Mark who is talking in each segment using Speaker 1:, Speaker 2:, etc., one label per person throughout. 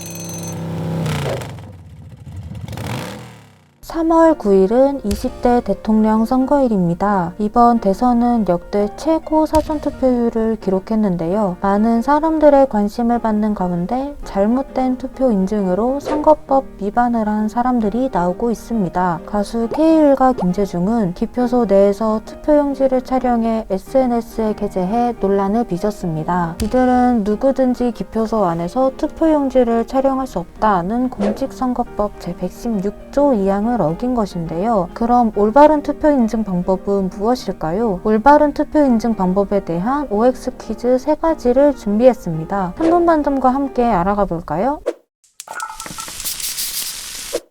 Speaker 1: you (3월 9일은) 20대 대통령 선거일입니다. 이번 대선은 역대 최고 사전 투표율을 기록했는데요. 많은 사람들의 관심을 받는 가운데 잘못된 투표 인증으로 선거법 위반을 한 사람들이 나오고 있습니다. 가수 K일과 김재중은 기표소 내에서 투표용지를 촬영해 SNS에 게재해 논란을 빚었습니다. 이들은 누구든지 기표소 안에서 투표용지를 촬영할 수 없다는 공직선거법 제116조 2항을 어긴 것인데요. 그럼 올바른 투표 인증 방법은 무엇일까요? 올바른 투표 인증 방법에 대한 OX 퀴즈 3가지를 준비했습니다. 3분 반점과 함께 알아가 볼까요?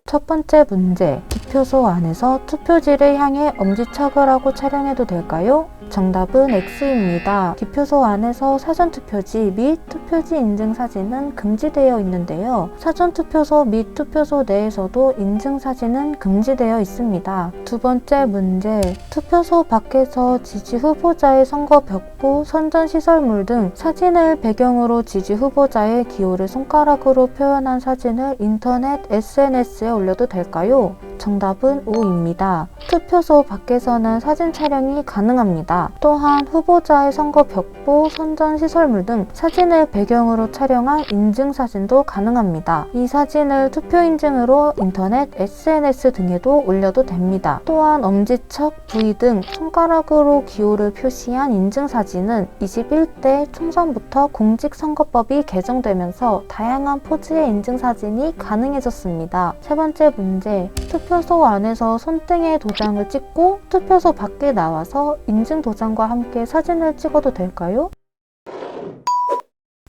Speaker 1: 첫 번째 문제. 기표소 안에서 투표지를 향해 엄지척을 하고 촬영해도 될까요? 정답은 X입니다. 기표소 안에서 사전투표지 및 투표지 인증 사진은 금지되어 있는데요. 사전투표소 및 투표소 내에서도 인증 사진은 금지되어 있습니다. 두 번째 문제. 투표소 밖에서 지지 후보자의 선거 벽보, 선전 시설물 등 사진을 배경으로 지지 후보자의 기호를 손가락으로 표현한 사진을 인터넷 SNS에 올려도 될까요? 정답은 O입니다. 투표소 밖에서는 사진 촬영이 가능합니다. 또한 후보자의 선거 벽보, 선전 시설물 등 사진을 배경으로 촬영한 인증 사진도 가능합니다. 이 사진을 투표 인증으로 인터넷, SNS 등에도 올려도 됩니다. 또한 엄지척, 부위 등 손가락으로 기호를 표시한 인증 사진은 21대 총선부터 공직선거법이 개정되면서 다양한 포즈의 인증 사진이 가능해졌습니다. 세 번째 문제. 투표 소 안에서 손등에 도장을 찍고 투표소 밖에 나와서 인증 도장과 함께 사진을 찍어도 될까요?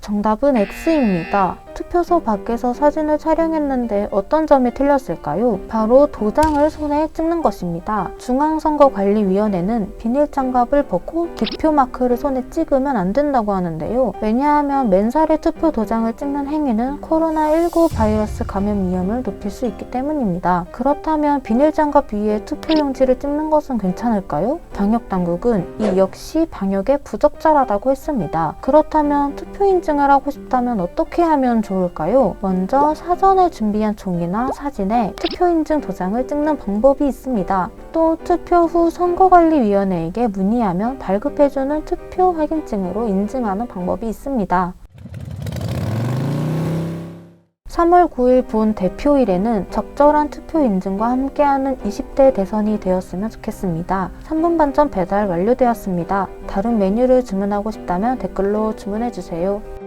Speaker 1: 정답은 X입니다. 투표소 밖에서 사진을 촬영했는데 어떤 점이 틀렸을까요? 바로 도장을 손에 찍는 것입니다. 중앙선거관리위원회는 비닐 장갑을 벗고 기표 마크를 손에 찍으면 안 된다고 하는데요. 왜냐하면 맨살에 투표 도장을 찍는 행위는 코로나19 바이러스 감염 위험을 높일 수 있기 때문입니다. 그렇다면 비닐 장갑 위에 투표용지를 찍는 것은 괜찮을까요? 방역 당국은 이 역시 방역에 부적절하다고 했습니다. 그렇다면 투표 인증을 하고 싶다면 어떻게 하면 좋을까요? 먼저 사전에 준비한 종이나 사진에 투표 인증 도장을 찍는 방법이 있습니다. 또 투표 후 선거관리위원회에게 문의하면 발급해주는 투표 확인증으로 인증하는 방법이 있습니다. 3월 9일 본 대표일에는 적절한 투표 인증과 함께하는 20대 대선이 되었으면 좋겠습니다. 3분 반점 배달 완료되었습니다. 다른 메뉴를 주문하고 싶다면 댓글로 주문해주세요.